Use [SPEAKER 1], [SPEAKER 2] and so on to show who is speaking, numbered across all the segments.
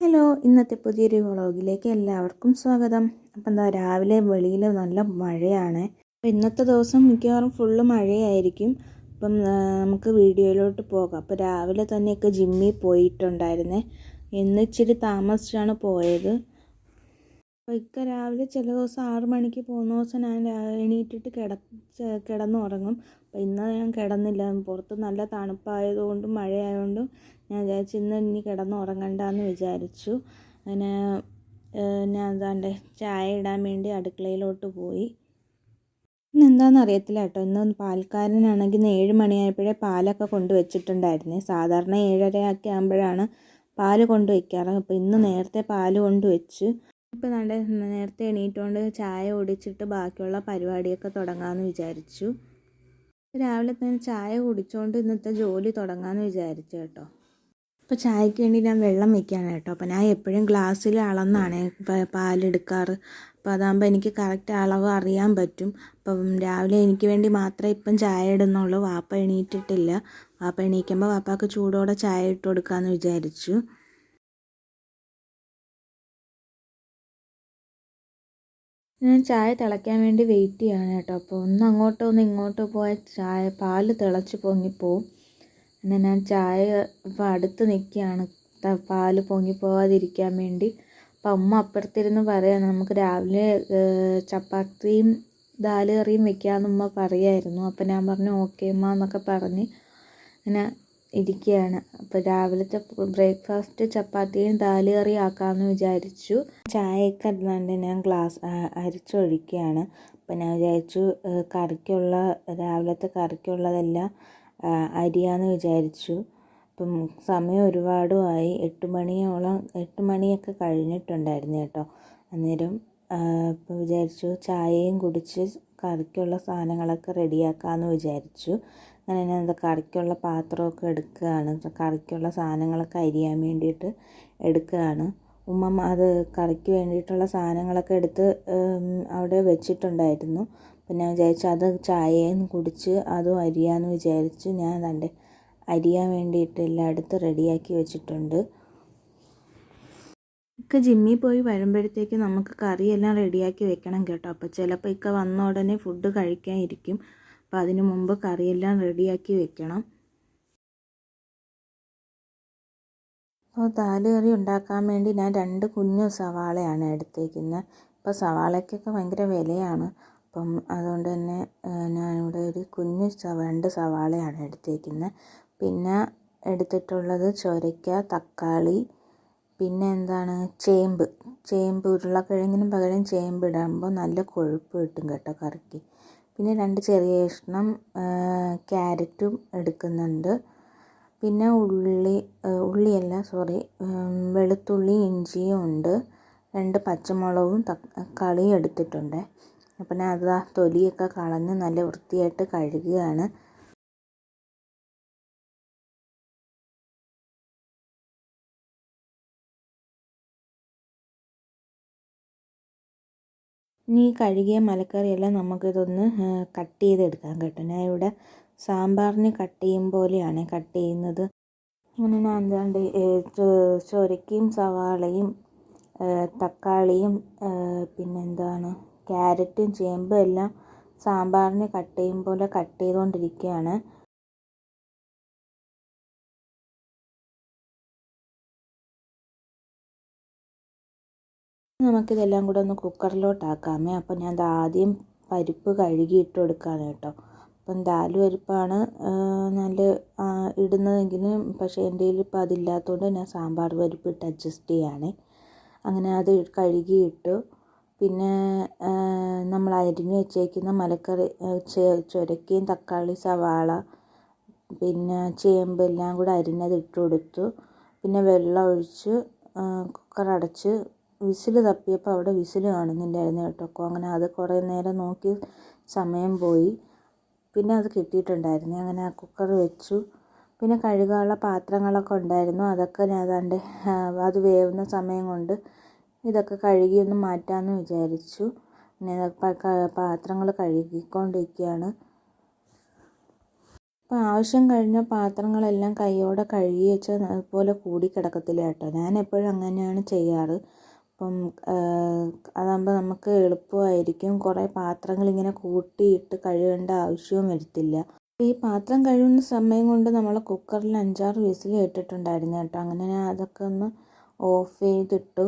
[SPEAKER 1] Hello ഇന്നത്തെ പുതിയൊരു വ്ളോഗിലേക്ക് എല്ലാവർക്കും സ്വാഗതം. അപ്പം എന്താ രാവിലെ വെളിയിൽ നല്ല മഴയാണ്. അപ്പം ഇന്നത്തെ ദിവസം മിക്കവാറും ഫുള്ള് മഴയായിരിക്കും. അപ്പം നമുക്ക് വീഡിയോയിലോട്ട് പോകാം. അപ്പോൾ രാവിലെ തന്നെയൊക്കെ ജിമ്മിൽ പോയിട്ടുണ്ടായിരുന്നേ. ഇന്ന് ഇച്ചിരി താമസിച്ചാണ് പോയത്. അപ്പോൾ ഇക്ക രാവിലെ ചില ദിവസം ആറ് മണിക്ക് പോകുന്ന ദിവസം ഞാൻ എണീറ്റിട്ട് കിട കിടന്നുറങ്ങും. അപ്പോൾ ഇന്ന് ഞാൻ കിടന്നില്ല. പുറത്ത് നല്ല തണുപ്പായതുകൊണ്ടും മഴയായതുകൊണ്ടും ഞാൻ വിചാരിച്ചു ഇന്ന് ഇനി കിടന്ന് ഉറങ്ങണ്ടെന്ന് വിചാരിച്ചു. അങ്ങനെ ഞാൻ എന്താണ്ട് ചായ ഇടാൻ വേണ്ടി അടുക്കളയിലോട്ട് പോയി. ഇന്ന് എന്താണെന്ന് അറിയത്തില്ല കേട്ടോ. ഇന്ന് പാൽക്കാരനാണെങ്കിൽ ഇന്ന് ഏഴ് മണിയായപ്പോഴേ പാലൊക്കെ കൊണ്ട് വെച്ചിട്ടുണ്ടായിരുന്നേ. സാധാരണ ഏഴരയൊക്കെ ആകുമ്പോഴാണ് പാൽ കൊണ്ട് വയ്ക്കാറ് അപ്പോൾ ഇന്ന് നേരത്തെ പാൽ കൊണ്ട് വെച്ച് ഇപ്പോൾ നല്ല നേരത്തെ എണീറ്റുകൊണ്ട് ചായ ഓടിച്ചിട്ട് ബാക്കിയുള്ള പരിപാടിയൊക്കെ തുടങ്ങാമെന്ന് വിചാരിച്ചു. രാവിലെ തന്നെ ചായ കുടിച്ചുകൊണ്ട് ഇന്നത്തെ ജോലി തുടങ്ങാമെന്ന് വിചാരിച്ചു കേട്ടോ. അപ്പോൾ ചായക്ക് വേണ്ടി ഞാൻ വെള്ളം വയ്ക്കുകയാണ് കേട്ടോ. അപ്പോൾ ഞാൻ എപ്പോഴും ഗ്ലാസ്സിൽ അളന്നാണ് പാലെടുക്കാറ്. അപ്പോൾ അതാകുമ്പോൾ എനിക്ക് കറക്റ്റ് അളവ് അറിയാൻ പറ്റും. അപ്പം രാവിലെ എനിക്ക് വേണ്ടി മാത്രമേ ഇപ്പം ചായ ഇടുന്നുള്ളൂ. വാപ്പ എണീറ്റിട്ടില്ല. വാപ്പ എണീക്കുമ്പോൾ വാപ്പാക്ക് ചൂടോടെ ചായ ഇട്ട് കൊടുക്കാമെന്ന് വിചാരിച്ചു. ഞാൻ ചായ തിളയ്ക്കാൻ വേണ്ടി വെയിറ്റ് ചെയ്യാണ് കേട്ടോ. അപ്പോൾ ഒന്ന് അങ്ങോട്ടോ ഒന്ന് ഇങ്ങോട്ടോ പോയാൽ ചായ പാൽ തിളച്ച് പൊങ്ങിപ്പോവും. പിന്നെ ഞാൻ ചായ ഇപ്പോൾ അടുത്ത് നിൽക്കുകയാണ് പാൽ പൊങ്ങി പോകാതിരിക്കാൻ വേണ്ടി. അപ്പം അമ്മ അപ്പുറത്തിരുന്ന് പറയാം നമുക്ക് രാവിലെ ചപ്പാത്തിയും ദാൽ കറിയും വെക്കാമെന്ന് ഉമ്മ പറയായിരുന്നു. അപ്പം ഞാൻ പറഞ്ഞു ഓക്കെ അമ്മ എന്നൊക്കെ പറഞ്ഞ്. ഇങ്ങനെ ഇരിക്കുകയാണ് അപ്പോൾ രാവിലത്തെ ബ്രേക്ക്ഫാസ്റ്റ് ചപ്പാത്തിയും ദാൽ കറി ആക്കാമെന്ന് വിചാരിച്ചു. ചായയൊക്കെ അല്ലാണ്ട് ഞാൻ ഗ്ലാസ് അരിച്ചൊഴിക്കുകയാണ്. അപ്പം ഞാൻ വിചാരിച്ചു കറിക്കുള്ള രാവിലത്തെ കറിക്കുള്ളതെല്ലാം അരിയാന്ന് വിചാരിച്ചു. അപ്പം സമയം ഒരുപാടുമായി. എട്ട് മണിയോളം എട്ട് മണിയൊക്കെ കഴിഞ്ഞിട്ടുണ്ടായിരുന്നു കേട്ടോ. അന്നേരം ഇപ്പോൾ വിചാരിച്ചു ചായയും കുടിച്ച് കറിക്കുള്ള സാധനങ്ങളൊക്കെ റെഡിയാക്കാമെന്ന് വിചാരിച്ചു. അങ്ങനെ ഞാൻ എന്താ കറിക്കുള്ള പാത്രമൊക്കെ എടുക്കുകയാണ്. കറിക്കുള്ള സാധനങ്ങളൊക്കെ അരിയാൻ വേണ്ടിയിട്ട് എടുക്കുകയാണ്. ഉമ്മ അത് കറിക്ക് വേണ്ടിയിട്ടുള്ള സാധനങ്ങളൊക്കെ എടുത്ത് അവിടെ വെച്ചിട്ടുണ്ടായിരുന്നു. അപ്പം ഞാൻ വിചാരിച്ചു അത് ചായയും കുടിച്ച് അതും അരിയാന്ന് വിചാരിച്ച് ഞാൻ തന്റെ അരിയാൻ വേണ്ടിയിട്ട് എല്ലായിടത്തും റെഡിയാക്കി വെച്ചിട്ടുണ്ട്. ഇക്ക ജിമ്മിൽ പോയി വരുമ്പോഴത്തേക്ക് നമുക്ക് കറിയെല്ലാം റെഡിയാക്കി വെക്കണം കേട്ടോ. അപ്പോൾ ചിലപ്പോൾ ഇക്ക വന്ന ഉടനെ ഫുഡ് കഴിക്കാൻ ഇരിക്കും. അപ്പോൾ അതിന് മുമ്പ് കറിയെല്ലാം റെഡിയാക്കി വെക്കണം. അപ്പോൾ താലുകറി കറി ഉണ്ടാക്കാൻ വേണ്ടി ഞാൻ രണ്ട് കുഞ്ഞു സവാളയാണ് എടുത്തേക്കുന്നത്. ഇപ്പോൾ സവാളയ്ക്കൊക്കെ ഭയങ്കര വിലയാണ്. അപ്പം അതുകൊണ്ട് തന്നെ ഞാനിവിടെ ഒരു കുഞ്ഞു രണ്ട് സവാളയാണ് എടുത്തേക്കുന്നത്. പിന്നെ എടുത്തിട്ടുള്ളത് ചൊരയ്ക്ക തക്കാളി പിന്നെ എന്താണ് ചേമ്പ്. ചേമ്പ് ഉരുളക്കിഴങ്ങിന് പകരം ചേമ്പ് ഇടുമ്പോൾ നല്ല കൊഴുപ്പ് കിട്ടും കേട്ടോ കറിക്ക്. പിന്നെ രണ്ട് ചെറിയ കഷ്ണം ക്യാരറ്റും എടുക്കുന്നുണ്ട്. പിന്നെ ഉള്ളി ഉള്ളിയല്ല സോറി വെളുത്തുള്ളി ഇഞ്ചിയും ഉണ്ട്. രണ്ട് പച്ചമുളകും തക്കാളിയും എടുത്തിട്ടുണ്ട്. അപ്പം ഞാൻ അത് ആ തൊലിയൊക്കെ കളഞ്ഞ് നല്ല വൃത്തിയായിട്ട് കഴുകുകയാണ്. ഇനി കഴുകിയ മലക്കറിയെല്ലാം നമുക്കിതൊന്ന് കട്ട് ചെയ്തെടുക്കാം കേട്ടോ. ഞാൻ ഇവിടെ സാമ്പാറിന് കട്ട് ചെയ്യും പോലെയാണ് കട്ട് ചെയ്യുന്നത് അങ്ങനെ ഞാൻ എന്താണ്ട് ചൊരക്കയും സവാളയും തക്കാളിയും പിന്നെന്താണ് ക്യാരറ്റും ചേമ്പും എല്ലാം സാമ്പാറിന് കട്ട് ചെയ്യും പോലെ കട്ട് ചെയ്തുകൊണ്ടിരിക്കുകയാണ് നമുക്കിതെല്ലാം കൂടെ ഒന്ന് കുക്കറിലോട്ടാക്കാമേ. അപ്പം ഞാൻ ആദ്യം പരിപ്പ് കഴുകി ഇട്ട് കൊടുക്കാണ് കേട്ടോ. അപ്പം ദാൽ പരിപ്പാണ് നല്ല ഇടുന്നതെങ്കിൽ പക്ഷേ എന്റെ കയ്യിൽ ഇപ്പോൾ അതില്ലാത്തതുകൊണ്ട് ഞാൻ സാമ്പാർ പരിപ്പ് ഇട്ട് അഡ്ജസ്റ്റ് ചെയ്യുകയാണേ അങ്ങനെ അത് കഴുകി ഇട്ടു. പിന്നെ നമ്മൾ അരിഞ്ഞ് വെച്ചേക്കുന്ന മലക്കറി ചുരക്കയും തക്കാളി സവാള പിന്നെ ചേമ്പ് എല്ലാം കൂടെ അരിഞ്ഞത് ഇട്ട് കൊടുത്തു. പിന്നെ വെള്ളം ഒഴിച്ച് കുക്കർ അടച്ച് വിസിൽ തപ്പിയപ്പോൾ അവിടെ വിസിൽ കാണുന്നില്ലായിരുന്നു കേട്ടോ. അങ്ങനെ അത് കുറേ നേരം നോക്കി സമയം പോയി. പിന്നെ അത് കിട്ടിയിട്ടുണ്ടായിരുന്നു. അങ്ങനെ ആ കുക്കർ വെച്ചു. പിന്നെ കഴുകാനുള്ള പാത്രങ്ങളൊക്കെ ഉണ്ടായിരുന്നു. അതൊക്കെ ഞാൻ ഏതാണ്ട് അത് വേവുന്ന സമയം കൊണ്ട് ഇതൊക്കെ കഴുകി ഒന്ന് മാറ്റാമെന്ന് വിചാരിച്ചു. പിന്നെ പാത്രങ്ങൾ കഴുകിക്കൊണ്ടിരിക്കുകയാണ്. അപ്പോൾ ആവശ്യം കഴിഞ്ഞ പാത്രങ്ങളെല്ലാം കൈയോടെ കഴുകി വെച്ചാൽ അതുപോലെ കൂടി കിടക്കത്തില്ല കേട്ടോ. ഞാൻ എപ്പോഴും അങ്ങനെയാണ് ചെയ്യാറ്. അപ്പം അതാകുമ്പോൾ നമുക്ക് എളുപ്പമായിരിക്കും. കുറേ പാത്രങ്ങൾ ഇങ്ങനെ കൂട്ടിയിട്ട് കഴുകേണ്ട ആവശ്യവും വരത്തില്ല. ഈ പാത്രം കഴുകുന്ന സമയം കൊണ്ട് നമ്മൾ കുക്കറിൽ അഞ്ചാറ് വിസിൽ ഇട്ടിട്ടുണ്ടായിരുന്നു കേട്ടോ. അങ്ങനെ ഞാൻ അതൊക്കെ ഒന്ന് ഓഫ് ചെയ്തിട്ടു.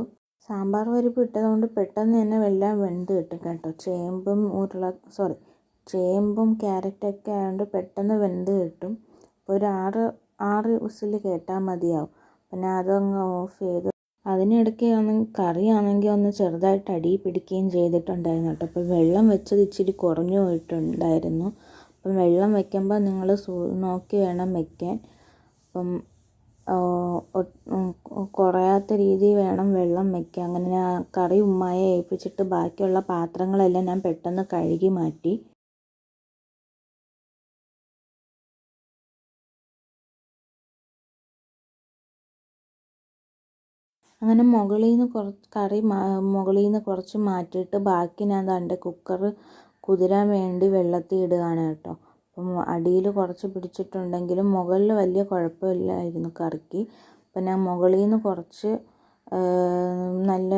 [SPEAKER 1] സാമ്പാർ പരിപ്പ് ഇട്ടതുകൊണ്ട് പെട്ടെന്ന് തന്നെ വെള്ളം വെന്ത് കിട്ടും കേട്ടോ. ചേമ്പും ഉരുള സോറി ചേമ്പും ക്യാരറ്റൊക്കെ ആയതുകൊണ്ട് പെട്ടെന്ന് വെന്ത് കിട്ടും. അപ്പോൾ ഒരു ആറ് ആറ് വിസിൽ കേട്ടാൽ മതിയാവും. പിന്നെ അതങ്ങ് ഓഫ് ചെയ്ത് അതിനിടയ്ക്ക് ഒന്ന് കറിയാണെങ്കിൽ ഒന്ന് ചെറുതായിട്ട് അടി പിടിക്കുകയും ചെയ്തിട്ടുണ്ടായിരുന്നു കേട്ടോ. അപ്പോൾ വെള്ളം വെച്ചത് ഇച്ചിരി കുറഞ്ഞു പോയിട്ടുണ്ടായിരുന്നു. അപ്പം വെള്ളം വയ്ക്കുമ്പോൾ നിങ്ങൾ സൂ നോക്കി വേണം വെക്കാൻ. അപ്പം കുറയാത്ത രീതിയിൽ വേണം വെള്ളം വയ്ക്കാൻ അങ്ങനെ ഞാൻ കറി ഉമ്മായെ ഏൽപ്പിച്ചിട്ട് ബാക്കിയുള്ള പാത്രങ്ങളെല്ലാം ഞാൻ പെട്ടെന്ന് കഴുകി മാറ്റി. അങ്ങനെ മുകളിൽ നിന്ന് കുറച്ച് കറി മുകളിൽ നിന്ന് കുറച്ച് മാറ്റിയിട്ട് ബാക്കി ഞാൻ ദാണ്ടെ കുക്കർ കുതിരാൻ വേണ്ടി വെള്ളത്തിൽ ഇടുകയാണ് കേട്ടോ. അപ്പം അടിയിൽ കുറച്ച് പിടിച്ചിട്ടുണ്ടെങ്കിലും മുകളിൽ വലിയ കുഴപ്പമില്ലായിരുന്നു കറിക്ക്. അപ്പം ഞാൻ മുകളിൽ നിന്ന് കുറച്ച് നല്ല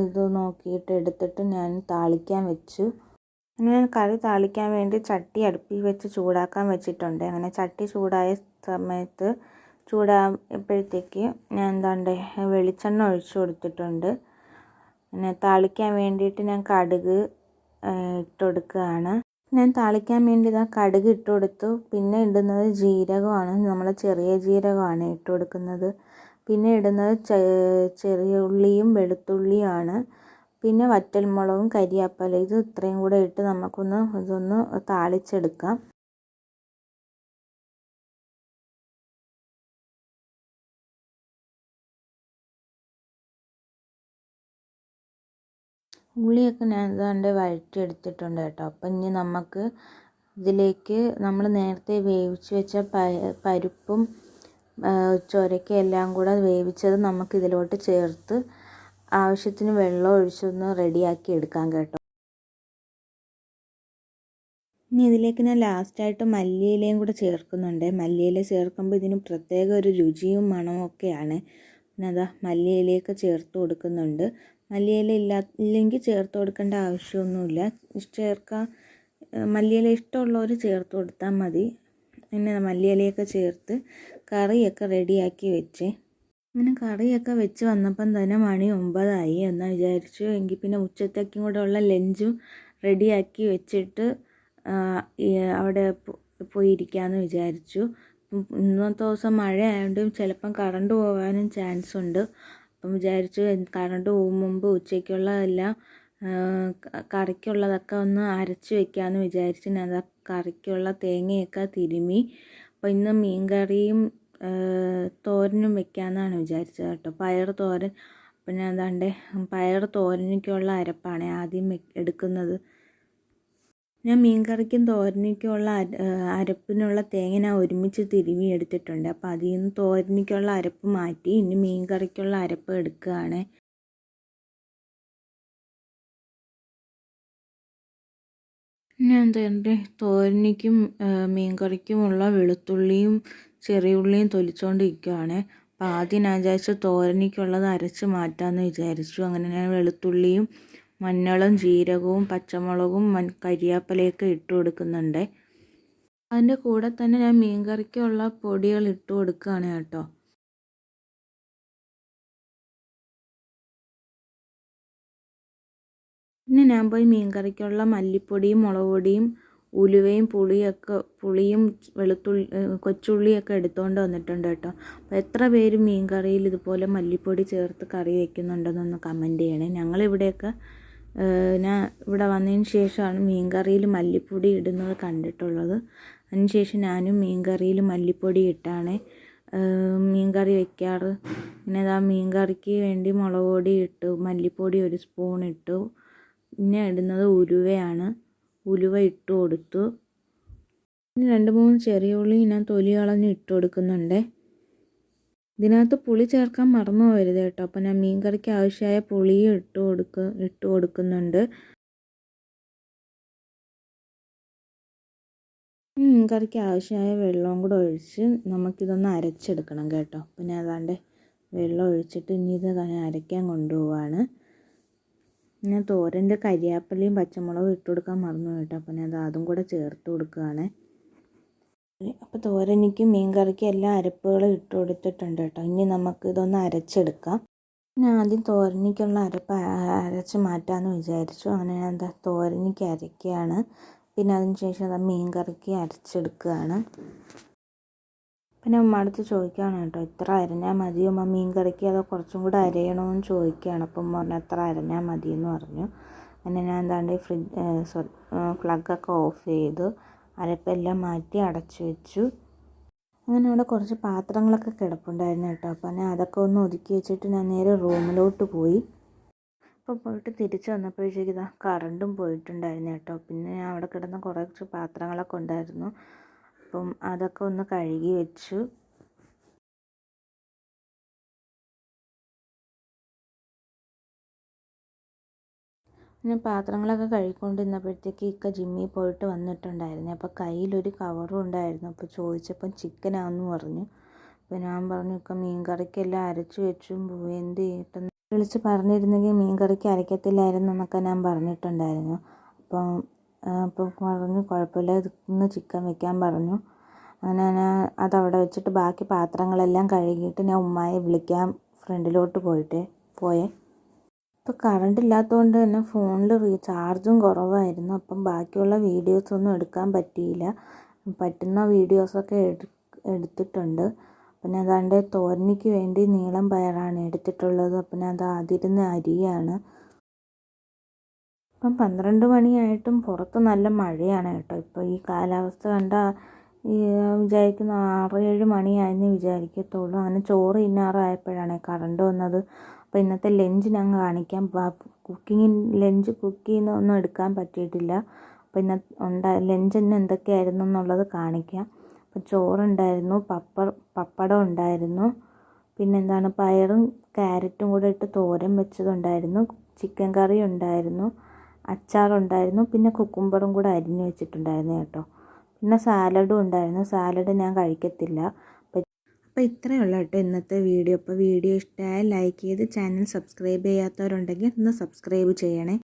[SPEAKER 1] ഇത് നോക്കിയിട്ട് എടുത്തിട്ട് ഞാൻ താളിക്കാൻ വെച്ചു. അങ്ങനെ ഞാൻ കറി താളിക്കാൻ വേണ്ടി ചട്ടി അടുപ്പിൽ വെച്ച് ചൂടാക്കാൻ വെച്ചിട്ടുണ്ട്. അങ്ങനെ ചട്ടി ചൂടായ സമയത്ത് ചൂടായപ്പോഴത്തേക്ക് ഞാൻ എന്താണ്ട് വെളിച്ചെണ്ണ ഒഴിച്ചു കൊടുത്തിട്ടുണ്ട്. പിന്നെ താളിക്കാൻ വേണ്ടിയിട്ട് ഞാൻ കടുക് ഇട്ട് കൊടുക്കുകയാണ്. ഞാൻ താളിക്കാൻ വേണ്ടി ഇതാ കടുക് ഇട്ട് കൊടുത്തു. പിന്നെ ഇടുന്നത് ജീരകമാണ്. നമ്മൾ ചെറിയ ജീരകമാണ് ഇട്ട് കൊടുക്കുന്നത്. പിന്നെ ഇടുന്നത് ചെറിയ ഉള്ളിയും വെളുത്തുള്ളിയുമാണ്. പിന്നെ വറ്റൽമുളകും കരിയാപ്പല ഇത് ഇത്രയും കൂടെ ഇട്ട് നമുക്കൊന്ന് ഇതൊന്ന് താളിച്ചെടുക്കാം. ഉള്ളിയൊക്കെ ഞാൻ ഏതാണ്ട് വഴറ്റിയെടുത്തിട്ടുണ്ട് കേട്ടോ. അപ്പം ഇനി നമുക്ക് ഇതിലേക്ക് നമ്മൾ നേരത്തെ വേവിച്ച് വെച്ച പരിപ്പും ചുരക്കയും എല്ലാം കൂടെ വേവിച്ചത് നമുക്ക് ഇതിലോട്ട് ചേർത്ത് ആവശ്യത്തിന് വെള്ളം ഒഴിച്ചൊന്ന് റെഡിയാക്കി എടുക്കാം കേട്ടോ. ഇനി ഇതിലേക്ക് ഞാൻ ലാസ്റ്റായിട്ട് മല്ലിയിലയും കൂടെ ചേർക്കുന്നുണ്ട്. മല്ലിയില ചേർക്കുമ്പോൾ ഇതിന് പ്രത്യേക ഒരു രുചിയും മണവും ഒക്കെയാണ് പിന്നെ അതാ മല്ലിയിലയൊക്കെ ചേർത്ത് കൊടുക്കുന്നുണ്ട്. മല്ലിയില ഇല്ല ഇല്ലെങ്കിൽ ചേർത്ത് കൊടുക്കേണ്ട ആവശ്യമൊന്നുമില്ല. ചേർക്കാൻ മല്ലിയില ഇഷ്ടമുള്ളവർ ചേർത്ത് കൊടുത്താൽ മതി. പിന്നെ മല്ലിയിലയൊക്കെ ചേർത്ത് കറിയൊക്കെ റെഡിയാക്കി വെച്ച്. അങ്ങനെ കറിയൊക്കെ വെച്ച് വന്നപ്പം തന്നെ മണി ഒമ്പതായി എന്ന് വിചാരിച്ചു. എങ്കിൽ പിന്നെ ഉച്ചത്തേക്കും കൂടെ ഉള്ള ലഞ്ചും റെഡിയാക്കി വെച്ചിട്ട് അവിടെ പോയിരിക്കാമെന്ന് വിചാരിച്ചു. ഇന്നത്തെ ദിവസം മഴ ആയതുകൊണ്ടും ചിലപ്പം കറണ്ട് പോകാനും ചാൻസ് ഉണ്ട് അപ്പം വിചാരിച്ചു കറണ്ട് പോകും മുമ്പ് ഉച്ചയ്ക്കുള്ള എല്ലാം കറിക്കുള്ളതൊക്കെ ഒന്ന് അരച്ച് വെക്കാമെന്ന് വിചാരിച്ച് ഞാൻ കറിക്കുള്ള തേങ്ങയൊക്കെ തിരുമ്മി അപ്പോൾ ഇന്ന് മീൻകറിയും തോരനും വെക്കാമെന്നാണ് വിചാരിച്ചത് കേട്ടോ. പയർ തോരൻ. ഞാൻ എന്താണ്ട് പയർ തോരനൊക്കെയുള്ള അരപ്പാണ് ആദ്യം എടുക്കുന്നത്. ഞാൻ മീൻ കറിക്കും തോരനിക്കുമുള്ള അരപ്പിനുള്ള തേങ്ങ ഞാൻ ഒരുമിച്ച് തിരുമ്മി എടുത്തിട്ടുണ്ട്. അപ്പോൾ അതിൽ നിന്ന് തോരനിക്കുള്ള അരപ്പ് മാറ്റി ഇനി മീൻ കറിക്കുള്ള അരപ്പ് എടുക്കുകയാണ്. ഞാൻ എന്റെ തോരനിക്കും മീൻ കറിക്കുമുള്ള വെളുത്തുള്ളിയും ചെറിയ ഉള്ളിയും തൊലിച്ചുകൊണ്ടിരിക്കുകയാണ് അപ്പോൾ ആദ്യം ഞാൻ വിചാരിച്ചു തോരനിക്കുള്ളത് അരച്ച് മാറ്റാമെന്ന് വിചാരിച്ചു. അങ്ങനെ ഞാൻ വെളുത്തുള്ളിയും മഞ്ഞളും ജീരകവും പച്ചമുളകും മൻ കരിയാപ്പലയൊക്കെ ഇട്ട് കൊടുക്കുന്നുണ്ട്. അതിന്റെ കൂടെ തന്നെ ഞാൻ മീൻ കറിക്കുള്ള പൊടികൾ ഇട്ട് കൊടുക്കുകയാണ് കേട്ടോ. പിന്നെ ഞാൻ പോയി മീൻ കറിക്കുള്ള മല്ലിപ്പൊടിയും മുളക് പൊടിയും ഉലുവയും പുളിയൊക്കെ പുളിയും വെളുത്തുള്ളി കൊച്ചുള്ളിയൊക്കെ എടുത്തുകൊണ്ട് വന്നിട്ടുണ്ട് കേട്ടോ. അപ്പോൾ എത്ര പേര് മീൻ കറിയിൽ ഇതുപോലെ മല്ലിപ്പൊടി ചേർത്ത് കറി വയ്ക്കുന്നുണ്ടെന്നൊന്ന് കമന്റ് ചെയ്യണേ. ഞങ്ങളിവിടെയൊക്കെ ഞാൻ ഇവിടെ വന്നതിന് ശേഷമാണ് മീൻ കറിയിൽ മല്ലിപ്പൊടി ഇടുന്നത് കണ്ടിട്ടുള്ളത്. അതിനുശേഷം ഞാനും മീൻ കറിയിൽ മല്ലിപ്പൊടി ഇട്ടാണ്. മീൻ കറി വെക്കാറ്. പിന്നെ ഇതാ മീൻ കറിക്ക് വേണ്ടി മുളക് പൊടി ഇട്ടു മല്ലിപ്പൊടി ഒരു സ്പൂൺ ഇട്ടു. പിന്നെ ഇടുന്നത് ഉലുവയാണ്. ഉലുവ ഇട്ട് കൊടുത്തു. രണ്ട് മൂന്ന് ചെറിയ ഉള്ളി ഞാൻ തൊലി കളഞ്ഞ് ഇട്ട് കൊടുക്കുന്നുണ്ട്. ഇതിനകത്ത് പുളി ചേർക്കാൻ മറന്നു പോകരുത് കേട്ടോ. അപ്പോൾ ഞാൻ മീൻ കറിക്ക് ആവശ്യമായ പുളിയും ഇട്ട് കൊടുക്ക ഇട്ട് കൊടുക്കുന്നുണ്ട്. മീൻ കറിക്ക് ആവശ്യമായ വെള്ളവും കൂടെ ഒഴിച്ച് നമുക്കിതൊന്ന് അരച്ചെടുക്കണം കേട്ടോ. പിന്നെ അതാണ്ട് വെള്ളം ഒഴിച്ചിട്ട് ഇനി ഇത് അരയ്ക്കാൻ കൊണ്ടുപോവാണ്. ഞാൻ തോരന്റെ കരിയാപ്പലയും പച്ചമുളകും ഇട്ട് കൊടുക്കാൻ മറന്നു കേട്ടോ. അപ്പം ഞാൻ അതും കൂടെ ചേർത്ത് കൊടുക്കുകയാണ്. അപ്പോൾ തോരനിക്കും മീൻ കറിക്കും എല്ലാ അരപ്പുകളും ഇട്ട് കൊടുത്തിട്ടുണ്ട് കേട്ടോ. ഇനി നമുക്ക് ഇതൊന്ന് അരച്ചെടുക്കാം. ഞാൻ ആദ്യം തോരനിക്കുള്ള അരപ്പ് അരച്ച് മാറ്റാമെന്ന് വിചാരിച്ചു. അങ്ങനെ ഞാൻ എന്താ തോരനിക്ക് അരയ്ക്കുകയാണ്. പിന്നെ അതിന് ശേഷം മീൻ കറിക്ക് അരച്ചെടുക്കുകയാണ്. പിന്നെ ഉമ്മടുത്ത് ചോദിക്കുകയാണ് കേട്ടോ ഇത്ര അരഞ്ഞാൽ മതി ഉമ്മ മീൻ കറിക്ക് അതോ കുറച്ചും കൂടെ അരയണമെന്ന് ചോദിക്കുകയാണ്. അപ്പം ഉമ്മ പറഞ്ഞു എത്ര അരഞ്ഞാൽ മതിയെന്ന് പറഞ്ഞു. അങ്ങനെ ഞാൻ എന്താണ്ട് ഫ്രിഡ്ജ് സോറി പ്ലഗൊക്കെ ഓഫ് ചെയ്തു. അരപ്പെല്ലാം മാറ്റി അടച്ചു വെച്ചു. അങ്ങനെ അവിടെ കുറച്ച് പാത്രങ്ങളൊക്കെ കിടപ്പുണ്ടായിരുന്നു കേട്ടോ. അപ്പം ഞാൻ അതൊക്കെ ഒന്ന് ഒതുക്കി വെച്ചിട്ട് ഞാൻ നേരെ റൂമിലോട്ട് പോയി. അപ്പോൾ പോയിട്ട് തിരിച്ച് വന്നപ്പോഴത്തേക്ക് ഇതാ കറണ്ടും പോയിട്ടുണ്ടായിരുന്നു കേട്ടോ. പിന്നെ ഞാൻ അവിടെ കിടന്ന കുറച്ച് പാത്രങ്ങളൊക്കെ ഉണ്ടായിരുന്നു. അപ്പം അതൊക്കെ ഒന്ന് കഴുകി വെച്ചു. പിന്നെ പാത്രങ്ങളൊക്കെ കഴുകിക്കൊണ്ടിരുന്നപ്പോഴത്തേക്ക് ഇക്ക ജിമ്മിൽ പോയിട്ട് വന്നിട്ടുണ്ടായിരുന്നു. അപ്പോൾ കയ്യിലൊരു കവറും ഉണ്ടായിരുന്നു. അപ്പോൾ ചോദിച്ചപ്പം ചിക്കനാണെന്ന് പറഞ്ഞു. അപ്പോൾ ഞാൻ പറഞ്ഞു ഇക്ക മീൻ കറിക്കെല്ലാം അരച്ച് വെച്ചും. പോയി എന്ത് ചെയ്തിട്ടെന്ന് വിളിച്ച് പറഞ്ഞിരുന്നെങ്കിൽ മീൻ കറിക്ക് അരയ്ക്കത്തില്ലായിരുന്നു എന്നൊക്കെ ഞാൻ പറഞ്ഞിട്ടുണ്ടായിരുന്നു. അപ്പം അപ്പോൾ പറഞ്ഞു കുഴപ്പമില്ല ഇന്ന് ചിക്കൻ വെക്കാൻ പറഞ്ഞു. അങ്ങനെ ഞാൻ അതവിടെ വെച്ചിട്ട് ബാക്കി പാത്രങ്ങളെല്ലാം കഴുകിയിട്ട് ഞാൻ ഉമ്മായെ വിളിക്കാൻ ഫ്രണ്ടിലോട്ട് പോയിട്ട് പോയേ. ഇപ്പോൾ കറണ്ട് ഇല്ലാത്തതുകൊണ്ട് തന്നെ ഫോണിൽ റീചാർജും കുറവായിരുന്നു. അപ്പം ബാക്കിയുള്ള വീഡിയോസൊന്നും എടുക്കാൻ പറ്റിയില്ല. പറ്റുന്ന വീഡിയോസൊക്കെ എടു എടുത്തിട്ടുണ്ട്. പിന്നെ അതാണ്ട് തോരനിക്ക് വേണ്ടി നീളം പയറാണ് എടുത്തിട്ടുള്ളത്. പിന്നെ അത് അതിരുന്ന അരിയാണ്. ഇപ്പം പന്ത്രണ്ട് മണിയായിട്ടും പുറത്ത് നല്ല മഴയാണ് കേട്ടോ. ഇപ്പോൾ ഈ കാലാവസ്ഥ കണ്ട ഈ വിചാരിക്കുന്ന ആറ് ഏഴ് മണിയായെന്ന് വിചാരിക്കത്തുള്ളൂ. അങ്ങനെ ചോറ് ഇന്നാറായപ്പോഴാണ് കറണ്ട് വന്നത്. അപ്പോൾ ഇന്നത്തെ ലഞ്ച് ഞാൻ കാണിക്കാം. കുക്കിങ്ങിൻ ലഞ്ച് കുക്ക് ചെയ്യുന്നൊന്നും എടുക്കാൻ പറ്റിയിട്ടില്ല. അപ്പോൾ ഇന്ന ഉണ്ടാ ലഞ്ച് ഇന്ന് എന്തൊക്കെയായിരുന്നു എന്നുള്ളത് കാണിക്കാം. അപ്പോൾ ചോറുണ്ടായിരുന്നു പപ്പ പപ്പടം ഉണ്ടായിരുന്നു. പിന്നെന്താണ് പയറും ക്യാരറ്റും കൂടെ ഇട്ട് തോരൻ വെച്ചതുണ്ടായിരുന്നു. ചിക്കൻ കറി ഉണ്ടായിരുന്നു. അച്ചാറുണ്ടായിരുന്നു. പിന്നെ കുക്കുംബറും കൂടെ അരിഞ്ഞ് വെച്ചിട്ടുണ്ടായിരുന്നു കേട്ടോ. പിന്നെ സാലഡും ഉണ്ടായിരുന്നു. സാലഡ് ഞാൻ കഴിക്കത്തില്ല. അപ്പോൾ ഇത്രയേ ഉള്ളൂ കേട്ടോ ഇന്നത്തെ വീഡിയോ. അപ്പോൾ വീഡിയോ ഇഷ്ടമായാൽ ലൈക്ക് ചെയ്ത് ചാനൽ സബ്സ്ക്രൈബ് ചെയ്യാത്തവരുണ്ടെങ്കിൽ ഒന്ന് സബ്സ്ക്രൈബ് ചെയ്യണേ.